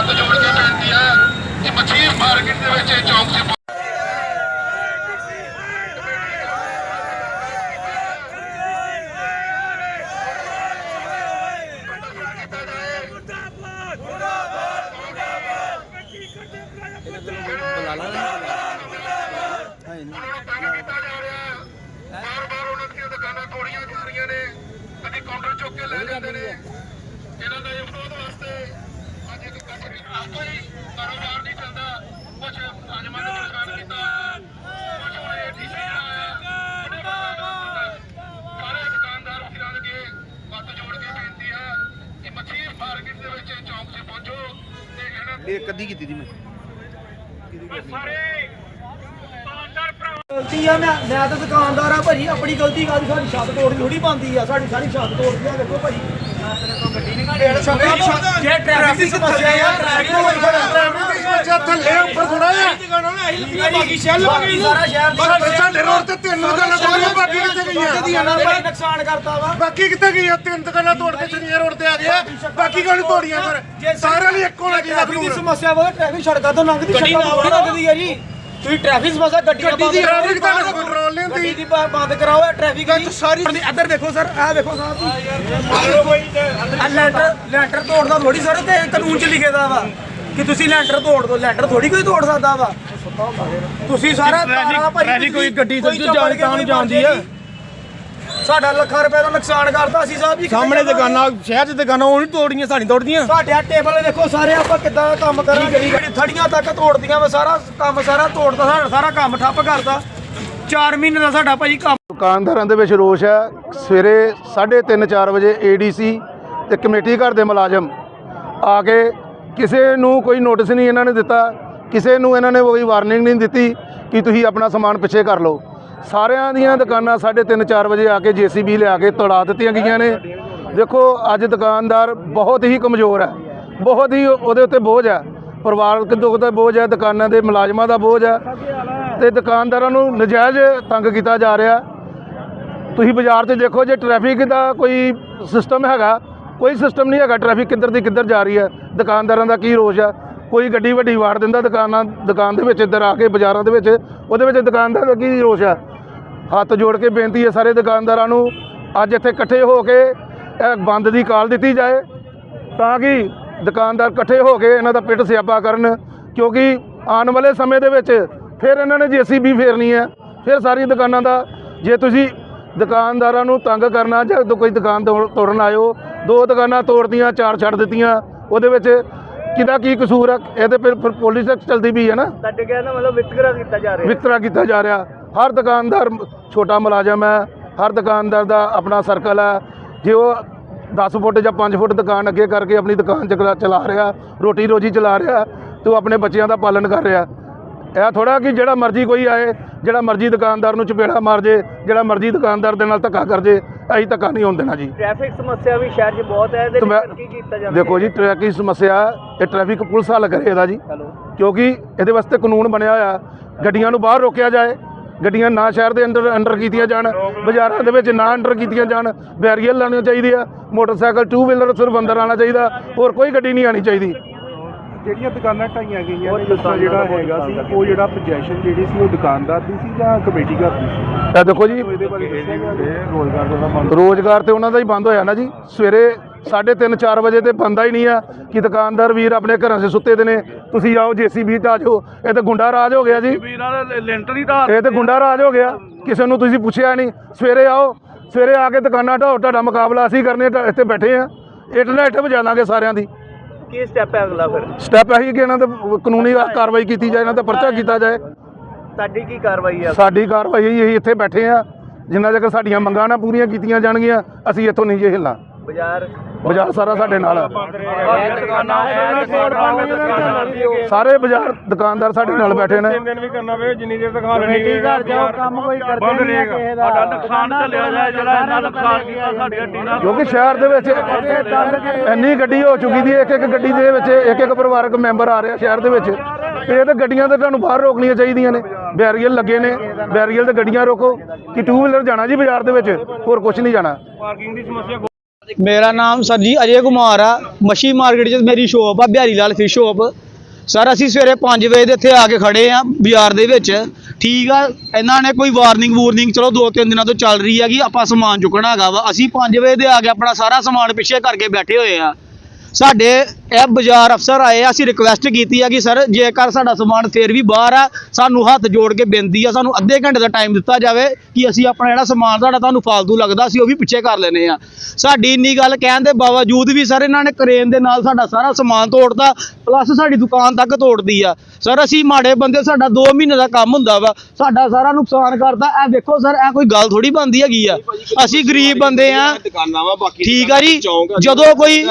ਹੱਥ ਜੋੜ ਕੇ ਬੇਨਤੀ ਹੈ ਕਿ ਮੱਛੀ ਮਾਰਕੀਟ ਦੇ ਵਿੱਚ ਇਹ ਚੌਂਕ 'ਚ ਬਾਰ-ਬਾਰ ਉਹਨਾਂ ਦੀਆਂ ਦੁਕਾਨਾਂ ਤੋੜੀਆਂ ਜਾ ਰਹੀਆਂ ਨੇ, ਕਦੀ ਕਾਊਂਟਰ ਚੁੱਕ ਕੇ ਲੈ ਜਾਂਦੇ ਨੇ। ਇਹਨਾਂ ਦਾ ਇਹ ਵਿਰੋਧ ਵਾਸਤੇ ਕਾਰੋਬਾਰ ਨਹੀਂ ਚੱਲਦਾ। ਕੁਝ ਨੁਕਸਾਨ ਕੀਤਾ। ਕੁਝ ਹੁਣ ਇਹ ਡੀਸੀ ਆਇਆ ਉਹਨੇ ਸਾਰੇ ਦੁਕਾਨਦਾਰ ਫਿਰਾਂ ਲੱਗੇ। ਹੱਥ ਜੋੜ ਕੇ ਬੇਨਤੀ ਹੈ ਕਿ ਮੱਛੀ ਮਾਰਕੀਟ ਦੇ ਵਿੱਚ ਇਹ ਚੌਂਕ 'ਚ ਪਹੁੰਚੋ ਤੇ ਇਹਨਾਂ ਇਹ ਕਦੀ ਕੀਤੀ ਦੀ ਮੈਂ। ਸਾਰੇ ਦੁਕਾਨਦਾਰ ਭਰਾ ਗਲਤੀ ਆ ਮੈਂ ਮੈਂ ਤਾਂ ਦੁਕਾਨਦਾਰ ਆ ਭਾਜੀ। ਆਪਣੀ ਗਲਤੀ ਕਾਦੀ ਸਾਡੀ ਛੱਤ ਤੋੜਨੀ ਥੋੜੀ ਬੰਦੀ ਆ। ਸਾਡੀ ਸਾਰੀ ਛੱਤ ਤੋੜਦੀ ਆ। ਦੇਖੋ ਭਾਜੀ। ਜੇ ਟ੍ਰੈਫਿਕ ਦੀ ਸਮੱਸਿਆ ਆ ਟ੍ਰੈਫਿਕ ਹੋਈ ਟ੍ਰੈਫਿਕ ਅੱਛਾ ਥੱਲੇ ਉੱਪਰ ਥੋੜਾ ਆ ਬਾਕੀ ਸ਼ੈਲ ਹੋ ਗਈ ਸਾਰਾ ਸ਼ਹਿਰ ਸਾਡੇ ਰੋਡ ਤੇ ਤਿੰਨ ਦੁਕਾਨਾਂ ਤੋੜੀਆਂ ਬਾਕੀ ਕਿੱਥੇ ਗਈਆਂ? ਬੜਾ ਨੁਕਸਾਨ ਕਰਤਾ ਵਾ। ਬਾਕੀ ਕਿੱਥੇ ਗਈਆਂ? ਤਿੰਨ ਦੁਕਾਨਾਂ ਤੋੜ ਕੇ ਚਨੀਆਂ ਰੋਡ ਤੇ ਆ ਗਿਆ ਬਾਕੀ ਕਿਉਂ ਨੀ ਤੋੜੀਆਂ? ਫਿਰ? ਸਾਰਿਆਂ ਲਈ ਇੱਕੋ ਦੀ ਕਾਨੂੰਨ ਸਮੱਸਿਆ ਵਾ ਟ੍ਰੈਫਿਕ ਸੜਕਾਂ ਤੋਂ ਲੰਘਦੀ ਸੜਕਾਂ ਤੋਂ ਲੰਘਦੀ ਆ ਜੀ। ਤੁਸੀਂ ਟ੍ਰੈਫਿਕ ਸਮੱਸਿਆ ਗੱਡੀਆਂ ਗੱਡੀ ਦੀ ਟ੍ਰੈਫਿਕ ਤਾਂ ਕੰਟਰੋਲ ਨਹੀਂ ਗੱਡੀ ਹੁੰਦੀ ਦੀ ਬ- ਬੰਦ ਕਰਾਓ ਇਹ ਟ੍ਰੈਫਿਕ ਦੀ। ਸਾਰੀ ਇੱਧਰ ਦੇਖੋ ਸਰ ਆਹ ਦੇਖੋ ਸਾਹਿਬ ਲੈਂਟਰ ਲੈਂਟਰ ਤੋੜਦਾ ਥੋੜੀ ਸਰ ਤੇ ਕਾਨੂੰਨ ਚ ਲਿਖੇ ਦਾ ਵਾ ਕਿ ਤੁਸੀਂ ਲੈਂਟਰ ਤੋੜ ਦੋ ਲੈਂਟਰ ਥੋੜੀ ਕੋਈ ਤੋੜ ਸਕਦਾ ਵਾ। ਤੁਸੀਂ ਸਾਰਾ ਟ੍ਰੈਫਿਕ ਕੋਈ ਗੱਡੀ ਤੋਂ ਜਾਣ ਤਾਂ ਨੂੰ ਜਾਂਦੀ ਆ। ਸਾਡਾ ਲੱਖਾਂ ਰੁਪਏ ਦਾ ਨੁਕਸਾਨ ਕਰਤਾ ਅਸੀਂ ਸਾਹਿਬ ਜੀ ਸਾਹਮਣੇ ਜਾਵਾਂਗੇ? ਦੁਕਾਨਾਂ ਸ਼ਹਿਰ 'ਚ ਦੁਕਾਨਾਂ ਉਹ ਨਹੀਂ ਤੋੜੀਆਂ ਸਾਡੀ ਤੋੜਦੀਆਂ। ਸਾਡੇ ਆ ਟੇਬਲ ਦੇਖੋ ਸਾਰੇ ਆਪਾਂ ਕਿੱਦਾਂ ਕੰਮ ਕਰਾਂਗੇ। ਜਿਹੜੀ ਥੜੀਆਂ ਤੱਕ ਤੋੜਦੀਆਂ ਵਾ ਸਾਰਾ ਕੰਮ ਸਾਰਾ ਤੋੜਦਾ ਸਾਡਾ ਸਾਰਾ ਕੰਮ ਠੱਪ ਕਰਤਾ 4 ਮਹੀਨੇ ਦਾ ਸਾਡਾ ਭਾਜੀ ਕੰਮ ਦੁਕਾਨਦਾਰਾਂ ਦੇ ਵਿੱਚ ਰੋਸ਼ ਹੈ। ਸਵੇਰੇ 3:30 4 ਵਜੇ ਏਡੀਸੀ ਤੇ ਕਮੇਟੀ ਘਰ ਦੇ ਮੁਲਾਜ਼ਮ ਆ ਕੇ ਕਿਸੇ ਨੂੰ ਕੋਈ ਨੋਟਿਸ ਨਹੀਂ ਇਹਨਾਂ ਨੇ ਦਿੱਤਾ ਕਿਸੇ ਨੂੰ ਇਹਨਾਂ ਨੇ ਕੋਈ ਵਾਰਨਿੰਗ ਨਹੀਂ ਦਿੱਤੀ ਕਿ ਤੁਸੀਂ ਆਪਣਾ ਸਮਾਨ ਪਿੱਛੇ ਕਰ ਲਓ। ਸਾਰਿਆਂ ਦੀਆਂ ਦੁਕਾਨਾਂ 3:30 4 ਵਜੇ ਆ ਕੇ ਜੀਸੀਬੀ ਲਿਆ ਕੇ ਤੋੜਾ ਦਿੱਤੀਆਂ ਗਈਆਂ ਨੇ। ਦੇਖੋ, ਅੱਜ ਦੁਕਾਨਦਾਰ ਬਹੁਤ ਹੀ ਕਮਜ਼ੋਰ ਹੈ। ਬਹੁਤ ਹੀ ਉਹਦੇ ਉੱਤੇ ਬੋਝ ਹੈ। ਪਰਿਵਾਰਕ ਦੁੱਖ ਦਾ ਬੋਝ ਹੈ, ਦੁਕਾਨਾਂ ਦੇ ਮੁਲਾਜ਼ਮਾਂ ਦਾ ਬੋਝ ਹੈ ਤੇ ਦੁਕਾਨਦਾਰਾਂ ਨੂੰ ਨਜਾਇਜ਼ ਤੰਗ ਕੀਤਾ ਜਾ ਰਿਹਾ। ਤੁਸੀਂ ਬਾਜ਼ਾਰ 'ਚ ਦੇਖੋ, ਜੇ ਟ੍ਰੈਫਿਕ ਦਾ ਕੋਈ ਸਿਸਟਮ ਹੈਗਾ, ਕੋਈ ਸਿਸਟਮ ਨਹੀਂ ਹੈਗਾ, ਟ੍ਰੈਫਿਕ ਕਿੱਧਰ ਦੀ ਕਿੱਧਰ ਜਾ ਰਹੀ ਹੈ, ਦੁਕਾਨਦਾਰਾਂ ਦਾ ਕੀ ਰੋਸ਼ ਹੈ? ਕੋਈ ਗੱਡੀ ਵੱਡੀ ਵਾੜ ਦਿੰਦਾ ਦੁਕਾਨਾਂ ਦੁਕਾਨ ਦੇ ਵਿੱਚ ਇੱਧਰ ਆ ਕੇ ਬਾਜ਼ਾਰਾਂ ਦੇ ਵਿੱਚ, ਉਹਦੇ ਵਿੱਚ ਦੁਕਾਨਦਾਰ ਦਾ ਕੀ ਰੋਸ਼ ਹੈ ਹੱਥ ਜੋੜ ਕੇ ਬੇਨਤੀ ਹੈ ਸਾਰੇ ਦੁਕਾਨਦਾਰਾਂ ਨੂੰ, ਅੱਜ ਇੱਥੇ ਇਕੱਠੇ ਹੋ ਕੇ ਇਹ ਬੰਦ ਦੀ ਕਾਲ ਦਿੱਤੀ ਜਾਏ, ਤਾਂ ਕਿ ਦੁਕਾਨਦਾਰ ਇਕੱਠੇ ਹੋ ਕੇ ਇਹਨਾਂ ਦਾ ਪਿੱਟ ਸਿਆਪਾ ਕਰਨ, ਕਿਉਂਕਿ ਆਉਣ ਵਾਲੇ ਸਮੇਂ ਦੇ ਵਿੱਚ ਫਿਰ ਇਹਨਾਂ ਨੇ ਜੀਸੀਬੀ ਫੇਰਨੀ ਹੈ। ਫਿਰ ਸਾਰੀ ਦੁਕਾਨਾਂ ਦਾ, ਜੇ ਤੁਸੀਂ ਦੁਕਾਨਦਾਰਾਂ ਨੂੰ ਤੰਗ ਕਰਨਾ ਜਾਂ ਜਦੋਂ ਕੋਈ ਦੁਕਾਨ ਤੋੜ- ਤੋੜਨ ਆਇਓ, ਦੋ ਦੁਕਾਨਾਂ ਤੋੜਦੀਆਂ ਚਾਰ ਛੱਡ ਦਿੱਤੀਆਂ, ਉਹਦੇ ਵਿੱਚ ਕਿਹਦਾ ਕੀ ਕਸੂਰ ਹੈ ਇਹਦੇ ਫਿਰ ਫਿਰ ਪੁਲਿਸ ਤੱਕ ਚਲਦੀ ਵੀ ਹੈ ਨਾ। ਸਾਡੇ ਕਹਿਣ ਦਾ ਮਤਲਬ ਵਿਤਕਰਾ ਕੀਤਾ ਜਾ ਰਿਹਾ। ਵਿਤਕਰਾ ਕੀਤਾ ਜਾ ਰਿਹਾ। ਹਰ ਦੁਕਾਨਦਾਰ ਛੋਟਾ ਮੁਲਾਜ਼ਮ ਹੈ। ਹਰ ਦੁਕਾਨਦਾਰ ਦਾ ਆਪਣਾ ਸਰਕਲ ਹੈ। ਜੇ ਉਹ 10 ਫੁੱਟ ਜਾਂ 5 ਫੁੱਟ ਦੁਕਾਨ ਅੱਗੇ ਕਰਕੇ ਆਪਣੀ ਦੁਕਾਨ ਚਲਾ ਚਲਾ ਰਿਹਾ ਰੋਟੀ ਰੋਜੀ ਚਲਾ ਰਿਹਾ ਤੇ ਉਹ ਆਪਣੇ ਬੱਚਿਆਂ ਦਾ ਪਾਲਣ ਕਰ ਰਿਹਾ। ਇਹ ਥੋੜਾ ਕਿ ਜਿਹੜਾ ਮਰਜ਼ੀ ਕੋਈ ਆਏ ਜਿਹੜਾ ਮਰਜ਼ੀ ਦੁਕਾਨਦਾਰ ਨੂੰ ਚਪੇੜਾ ਮਾਰ ਜੇ ਜਿਹੜਾ ਮਰਜ਼ੀ ਦੁਕਾਨਦਾਰ ਦੇ ਨਾਲ ਧੱਕਾ ਕਰ ਜੇ ਅਸੀਂ ਧੱਕਾ ਨਹੀਂ ਹੋਣ ਦੇਣਾ ਜੀ। ਟ੍ਰੈਫਿਕ ਸਮੱਸਿਆ ਵੀ ਸ਼ਹਿਰ 'ਚ ਬਹੁਤ ਹੈ ਇਹਦੇ ਤੇ ਮੈਂ- ਕੀ ਕੀਤਾ ਜਾਂਦਾ ਦੇਖੋ ਜੀ ਟ੍ਰੈਫਿਕ ਦੀ ਸਮੱਸਿਆ ਇਹ ਟ੍ਰੈਫਿਕ ਪੁਲਿਸ ਹੱਲ ਕਰੇ ਇਹਦਾ ਜੀ। ਕਿਉਂਕਿ ਇਹਦੇ ਵਾਸਤੇ ਕਾਨੂੰਨ ਬਣਿਆ ਹੋਇਆ ਗੱਡੀਆਂ ਨੂੰ ਬਾਹਰ ਰੋਕਿਆ ਜਾਏ ਗੱਡੀਆਂ ਨਾ ਸ਼ਹਿਰ ਦੇ ਅੰਦਰ ਅੰਡਰ ਕੀਤੀਆਂ ਜਾਣ ਬਾਜ਼ਾਰਾਂ ਦੇ ਵਿੱਚ ਨਾ ਅੰਡਰ ਕੀਤੀਆਂ ਜਾਣ ਬੈਰੀਅਰ ਲਾਉਣੇ ਚਾਹੀਦੇ ਆ ਮੋਟਰਸਾਈਕਲ ਟੂ ਵੀਲਰ ਸਿਰਫ ਅੰਦਰ ਆਉਣਾ ਚਾਹੀਦਾ ਹੋਰ ਕੋਈ ਗੱਡੀ ਨਹੀਂ ਆਣੀ ਚਾਹੀਦੀ। ਜਿਹੜੀਆਂ ਦੁਕਾਨਾਂ ਢਾਈਆਂ ਗਈਆਂ ਨੇ ਜਿਸ ਤਰ੍ਹਾਂ ਜਿਹੜਾ ਹੈਗਾ ਸੀ ਉਹ ਜਿਹੜਾ ਪੋਜੀਸ਼ਨ ਜਿਹੜੀ ਸੀ ਉਹ ਦੁਕਾਨਦਾਰ ਦੀ ਸੀ ਜਾਂ ਕਮੇਟੀ ਘਰ ਦੀ ਸੀ? ਇਹ ਦੇਖੋ ਜੀ ਇਹਦੇ ਬਾਰੇ ਦੱਸਿਆ ਗਿਆ। ਕਿ ਰੋਜ਼ਗਾਰ ਦਾ ਬੰਦ ਰੋਜ਼ਗਾਰ ਤੇ ਉਹਨਾਂ ਦਾ ਹੀ ਬੰਦ ਹੋਇਆ ਨਾ ਜੀ। ਸਵੇਰੇ 3:30 4 ਵਜੇ ਤੇ ਬੰਦਾ ਹੀ ਨਹੀਂ ਆ ਕਿ ਦੁਕਾਨਦਾਰ ਵੀਰ ਆਪਣੇ ਘਰਾਂ 'ਚ ਸੁੱਤੇ ਦੇ ਨੇ। ਤੁਸੀਂ ਆਓ ਜੀਸੀਬੀ ਤੇ ਆ ਜਾਓ। ਇਹ ਤਾਂ ਗੁੰਡਾ ਰਾਜ ਹੋ ਗਿਆ ਜੀ। ਲੈਂਟਰ ਹੀ ਢਾਹ ਇਹ ਤੇ ਗੁੰਡਾ ਰਾਜ ਹੋ ਗਿਆ। ਕਿਸੇ ਨੂੰ ਤੁਸੀਂ ਪੁੱਛਿਆ ਨਹੀਂ। ਸਵੇਰੇ ਆਓ ਸਵੇਰੇ ਆ ਕੇ ਦੁਕਾਨਾਂ ਢਾਓ ਤੁਹਾਡਾ ਮੁਕਾਬਲਾ ਅਸੀਂ ਕਰਨੇ ਤਾਂ ਇੱਥੇ ਬੈਠੇ ਆ। ਇੱਟ ਨਾਲ ਇੱਟ ਵਜਾ ਦਾਂਗੇ ਸਾਰਿਆਂ ਦੀ। ਕੀ ਸਟੈਪ ਹੈ ਅਗਲਾ ਫਿਰ? ਸਟੈਪ ਇਹੀ ਕਿ ਇਹਨਾਂ ਤੇ ਕਾਨੂੰਨੀ ਕਾਰਵਾਈ ਕੀਤੀ ਜਾਏ ਇਹਨਾਂ ਤੇ ਪਰਚਾ ਕੀਤਾ ਜਾਏ। ਸਾਡੀ ਕੀ ਕਾਰਵਾਈ ਆ? ਸਾਡੀ ਕਾਰਵਾਈ ਇਹੀ ਇੱਥੇ ਬੈਠੇ ਆ ਜਿੰਨਾ ਚਿਰ ਸਾਡੀਆਂ ਮੰਗਾਂ ਨਾ ਪੂਰੀਆਂ ਕੀਤੀਆਂ ਜਾਣਗੀਆਂ ਅਸੀਂ ਇੱਥੋਂ ਨਹੀਂ ਜੇ ਹਿੱਲਣਾ ਬਾਜ਼ਾਰ ਬਾਜ਼ਾਰ ਸਾਰਾ ਸਾਡੇ ਨਾਲ। ਸਾਰੇ ਬਾਜ਼ਾਰ ਦੁਕਾਨਦਾਰ ਸਾਡੇ ਨਾਲ ਬੈਠੇ ਨੇ। ਦਿਨ ਵੀ ਕਰਨਾ ਵੇ ਜਿੰਨੀ ਦੇਰ ਤੱਕ ਹਾਲ ਕਮੇਟੀ ਘਰ ਜਾਓ ਕੰਮ ਕੋਈ ਕਰਦੇ ਨਹੀਂ ਆ ਕਿਸੇ ਦਾ। ਸਾਡਾ ਨੁਕਸਾਨ ਚੱਲਿਆ ਜਾਏ ਜਿਹੜਾ ਇੰਨਾ ਨੁਕਸਾਨ ਕੀਤਾ ਸਾਡੀਆਂ ਟੀਨਾਂ ਕਿਉਂਕਿ ਸ਼ਹਿਰ ਦੇ ਵਿੱਚ ਇੰਨੀ ਗੱਡੀ ਹੋ ਚੁੱਕੀ ਦੀ ਇੱਕ ਇੱਕ ਗੱਡੀ ਦੇ ਵਿੱਚ ਇੱਕ ਇੱਕ ਪਰਿਵਾਰਕ ਮੈਂਬਰ ਆ ਰਿਹਾ ਸ਼ਹਿਰ ਦੇ ਵਿੱਚ। ਇਹ ਤਾਂ ਗੱਡੀਆਂ ਤਾਂ ਤੁਹਾਨੂੰ ਬਾਹਰ ਰੋਕਣੀਆਂ ਚਾਹੀਦੀਆਂ ਨੇ। ਬੈਰੀਅਰ ਲੱਗੇ ਨੇ। ਬੈਰੀਅਰ ਤੇ ਗੱਡੀਆਂ ਰੋਕੋ। ਕਿ ਟੂ ਵੀਲਰ ਜਾਣਾ ਜੀ ਬਾਜ਼ਾਰ ਦੇ ਵਿੱਚ? ਹੋਰ ਕੁਝ ਨਹੀਂ ਜਾਣਾ। ਪਾਰਕਿੰਗ ਦੀ ਸਮੱਸਿਆ ਮੇਰਾ ਨਾਮ ਸਰ ਜੀ ਅਜੇ ਕੁਮਾਰ ਆ। ਮੱਛੀ ਮਾਰਕੀਟ 'ਚ ਮੇਰੀ ਸ਼ੋਪ ਆ, Bihari Lal fish shop sir, ਅਸੀਂ ਸਵੇਰੇ 5 ਵਜੇ ਦੇ ਇੱਥੇ ਆ ਕੇ ਖੜੇ ਆ ਬਾਜ਼ਾਰ ਦੇ ਵਿੱਚ। ਠੀਕ ਆ, ਇਹਨਾਂ ਨੇ ਕੋਈ ਵਾਰਨਿੰਗ ਵੂਰਨਿੰਗ ਚਲੋ ਦੋ ਤਿੰਨ ਦਿਨਾਂ ਤੋਂ ਚੱਲ ਰਹੀ ਹੈਗੀ, ਆਪਾਂ ਸਮਾਨ ਚੁੱਕਣਾ ਹੈਗਾ ਵਾ। ਅਸੀਂ 5 ਵਜੇ ਦੇ ਆ ਕੇ ਆਪਣਾ ਸਾਰਾ ਸਮਾਨ ਪਿੱਛੇ ਕਰਕੇ ਬੈਠੇ ਹੋਏ ਆ। ਸਾਡੇ ਇਹ ਬਾਜ਼ਾਰ ਅਫਸਰ ਆਏ ਆ ਅਸੀਂ ਰਿਕੁਐਸਟ ਕੀਤੀ ਆ ਕਿ ਸਰ ਜੇਕਰ ਸਾਡਾ ਸਮਾਨ ਫੇਰ ਵੀ ਬਾਹਰ ਆ ਸਾਨੂੰ ਹੱਥ ਜੋੜ ਕੇ ਬੇਨਤੀ ਆ ਸਾਨੂੰ ਅੱਧੇ ਘੰਟੇ ਦਾ ਟਾਈਮ ਦਿੱਤਾ ਜਾਵੇ ਕਿ ਅਸੀਂ ਆਪਣਾ ਜਿਹੜਾ ਸਮਾਨ ਸਾਡਾ ਤੁਹਾਨੂੰ ਫਾਲਤੂ ਲੱਗਦਾ ਅਸੀਂ ਉਹ ਵੀ ਪਿੱਛੇ ਕਰ ਲੈਨੇ ਆ। ਸਾਡੀ ਇੰਨੀ ਗੱਲ ਕਹਿਣ ਦੇ ਬਾਵਜੂਦ ਵੀ ਸਰ ਇਹਨਾਂ ਨੇ ਕਰੇਨ ਦੇ ਨਾਲ ਸਾਡਾ ਸਾਰਾ ਸਮਾਨ ਤੋੜਦਾ ਪਲੱਸ ਸਾਡੀ ਦੁਕਾਨ ਤੱਕ ਤੋੜਦੀ ਆ। ਸਰ ਅਸੀਂ ਮਾੜੇ ਬੰਦੇ ਸਾਡਾ 2 ਮਹੀਨੇ ਦਾ ਕੰਮ ਹੁੰਦਾ ਵਾ ਸਾਡਾ ਸਾਰਾ ਨੁਕਸਾਨ ਕਰਦਾ ਇਹ ਦੇਖੋ ਸਰ ਇਹ ਕੋਈ ਗੱਲ ਥੋੜੀ ਬਣਦੀ ਹੈਗੀ ਆ। ਅਸੀਂ ਗਰੀਬ ਬੰਦੇ ਆ। ਠੀਕ ਆ ਜੀ। ਜਦੋਂ ਕੋਈ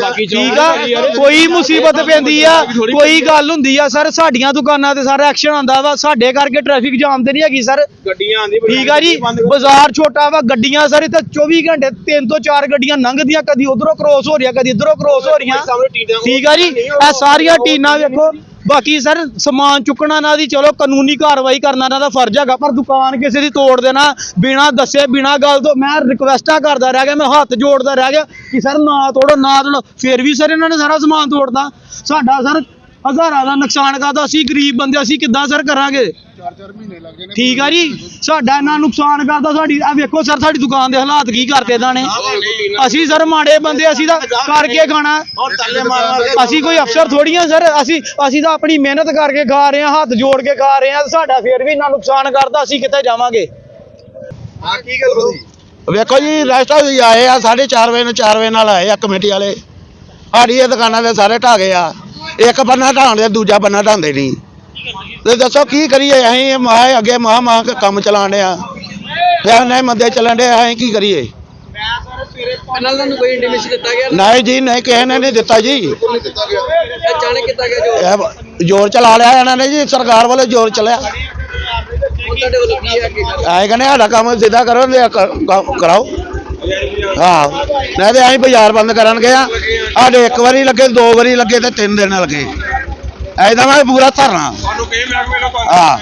ਬਾਕੀ ਠੀਕ ਆ। ਕੋਈ ਮੁਸੀਬਤ ਪੈਂਦੀ ਆ ਕੋਈ ਗੱਲ ਹੁੰਦੀ ਆ ਸਰ ਸਾਡੀਆਂ ਦੁਕਾਨਾਂ ਤੇ ਸਾਰਾ ਐਕਸ਼ਨ ਆਂਦਾ ਵਾ ਸਾਡੇ ਕਰਕੇ ਟ੍ਰੈਫਿਕ ਜਾਮ ਤੇ ਨਹੀਂ ਹੈਗੀ ਸਰ। ਗੱਡੀਆਂ ਆਂਦੀ ਠੀਕ ਆ ਜੀ ਬਾਜ਼ਾਰ ਛੋਟਾ ਵਾ ਗੱਡੀਆਂ ਸਰ ਇੱਥੇ 24 ਘੰਟੇ ਤਿੰਨ ਤੋਂ ਚਾਰ ਗੱਡੀਆਂ ਲੰਘਦੀਆਂ ਕਦੀ ਉਧਰੋਂ ਕ੍ਰੋਸ ਹੋ ਰਹੀਆਂ ਕਦੀ ਇਧਰੋਂ ਕ੍ਰੋਸ ਹੋ ਰਹੀਆਂ। ਠੀਕ ਆ ਜੀ ਇਹ ਸਾਰੀਆਂ ਟੀਨਾਂ ਵੇਖੋ। ਬਾਕੀ ਸਰ, ਸਮਾਨ ਚੁੱਕਣਾ ਨਾ ਦੀ ਚਲੋ, ਕਾਨੂੰਨੀ ਕਾਰਵਾਈ ਕਰਨਾ ਇਹਨਾਂ ਦਾ ਫਰਜ਼ ਹੈਗਾ, ਪਰ ਦੁਕਾਨ ਕਿਸੇ ਦੀ ਤੋੜ ਦੇਣਾ, ਬਿਨਾ ਦੱਸੇ, ਬਿਨਾ ਗੱਲ ਤੋਂ, ਮੈਂ ਰਿਕਵੈਸਟਾਂ ਕਰਦਾ ਰਹਿ ਗਿਆ, ਮੈਂ ਹੱਥ ਜੋੜਦਾ ਰਹਿ ਗਿਆ ਕਿ ਸਰ ਨਾ ਤੋੜੋ ਨਾ ਤੋੜੋ, ਫਿਰ ਵੀ ਸਰ ਇਹਨਾਂ ਨੇ ਸਾਰਾ ਸਮਾਨ ਤੋੜਦਾ ਸਾਡਾ ਸਰ ਹਜ਼ਾਰਾਂ ਦਾ ਨੁਕਸਾਨ ਕਰਦਾ ਅਸੀਂ ਗਰੀਬ ਬੰਦੇ ਅਸੀਂ ਕਿੱਦਾਂ ਸਰ ਕਰਾਂਗੇ? ਠੀਕ ਆ ਜੀ? ਸਾਡਾ ਇੰਨਾ ਨੁਕਸਾਨ ਕਰਦਾ ਸਾਡੀ ਆ ਵੇਖੋ ਸਰ ਸਾਡੀ ਦੁਕਾਨ ਦੇ ਹਾਲਾਤ ਕੀ ਕਰਦੇ ਇਹਨਾਂ ਨੇ? ਅਸੀਂ ਸਰ ਮਾੜੇ ਬੰਦੇ ਅਸੀਂ ਤਾਂ ਕਰਕੇ ਖਾਣਾ। ਅਸੀਂ ਕੋਈ ਅਫਸਰ ਥੋੜੀ ਆ ਸਰ ਅਸੀਂ ਅਸੀਂ ਤਾਂ ਆਪਣੀ ਮਿਹਨਤ ਕਰਕੇ ਖਾ ਰਹੇ ਹਾਂ ਹੱਥ ਜੋੜ ਕੇ ਖਾ ਰਹੇ ਹਾਂ ਤੇ ਸਾਡਾ ਫੇਰ ਵੀ ਇੰਨਾ ਨੁਕਸਾਨ ਕਰਦਾ ਅਸੀਂ ਕਿੱਥੇ ਜਾਵਾਂਗੇ? ਹਾਂ ਕੀ ਗੱਲ ਬਣੀ ਵੇਖੋ ਜੀ ਰੈਸਟ ਹਾਊਸ ਆਏ ਆ 4:30 ਵਜੇ ਨੂੰ 4 ਵਜੇ ਨਾਲ ਆਏ ਆ ਕਮੇਟੀ ਵਾਲੇ। ਸਾਡੀ ਇਹ ਦੁਕਾਨਾਂ ਦੇ ਸਾਰੇ ਢਾਹ ਗਏ ਆ। ਇੱਕ ਬੰਨਾ ਢਾਉਂਦੇ ਦੂਜਾ ਬੰਨਾ ਢਾਉਂਦੇ ਨਹੀਂ। ਤੇ ਦੱਸੋ ਕੀ ਕਰੀਏ? ਅਸੀਂ ਮਾਹ ਅੱਗੇ ਮਾਹ ਮਾਹ ਕੇ ਕੰਮ ਚਲਾਣ ਆ ਫਿਰ ਨਹੀਂ ਮੰਦੇ ਚੱਲਣ ਦੇ ਅਸੀਂ ਕੀ ਕਰੀਏ? ਨਾਲ ਤੁਹਾਨੂੰ ਕੋਈ ਇੰਟੀਮੇਸ਼ਨ ਦਿੱਤਾ ਗਿਆ? ਨਹੀਂ ਜੀ ਨਹੀਂ ਕਿਸੇ ਨੇ ਨਹੀਂ ਦਿੱਤਾ ਜੀ। ਅਚਾਨਕ ਕੀਤਾ ਗਿਆ ਜੋ ਇਹ ਜ਼ੋਰ ਚਲਾ ਲਿਆ ਇਹਨਾਂ ਨੇ ਜੀ ਸਰਕਾਰ ਵੱਲੋਂ ਜ਼ੋਰ ਚਲਿਆ। ਤੁਹਾਡੇ ਵੱਲੋਂ ਕੀ ਹੈ ਅੱਗੇ? ਆਏ ਕਹਿੰਦੇ ਸਾਡਾ ਕੰਮ ਸਿੱਧਾ ਕਰੋ ਕਰਾਓ। ਹਾਂ। ਨਹੀਂ ਤੇ ਅਸੀਂ ਬਾਜ਼ਾਰ ਬੰਦ ਕਰਨਗੇ ਆ ਸਾਡੇ ਇੱਕ ਵਾਰੀ ਲੱਗੇ ਦੋ ਵਾਰੀ ਲੱਗੇ ਤੇ ਤਿੰਨ ਦਿਨ ਲੱਗੇ। ਐਦਾਂ ਮੈਂ ਪੂਰਾ ਧਰਨਾ। ਮੈਂ ਕੋਈ ਨਾ ਹਾਂ।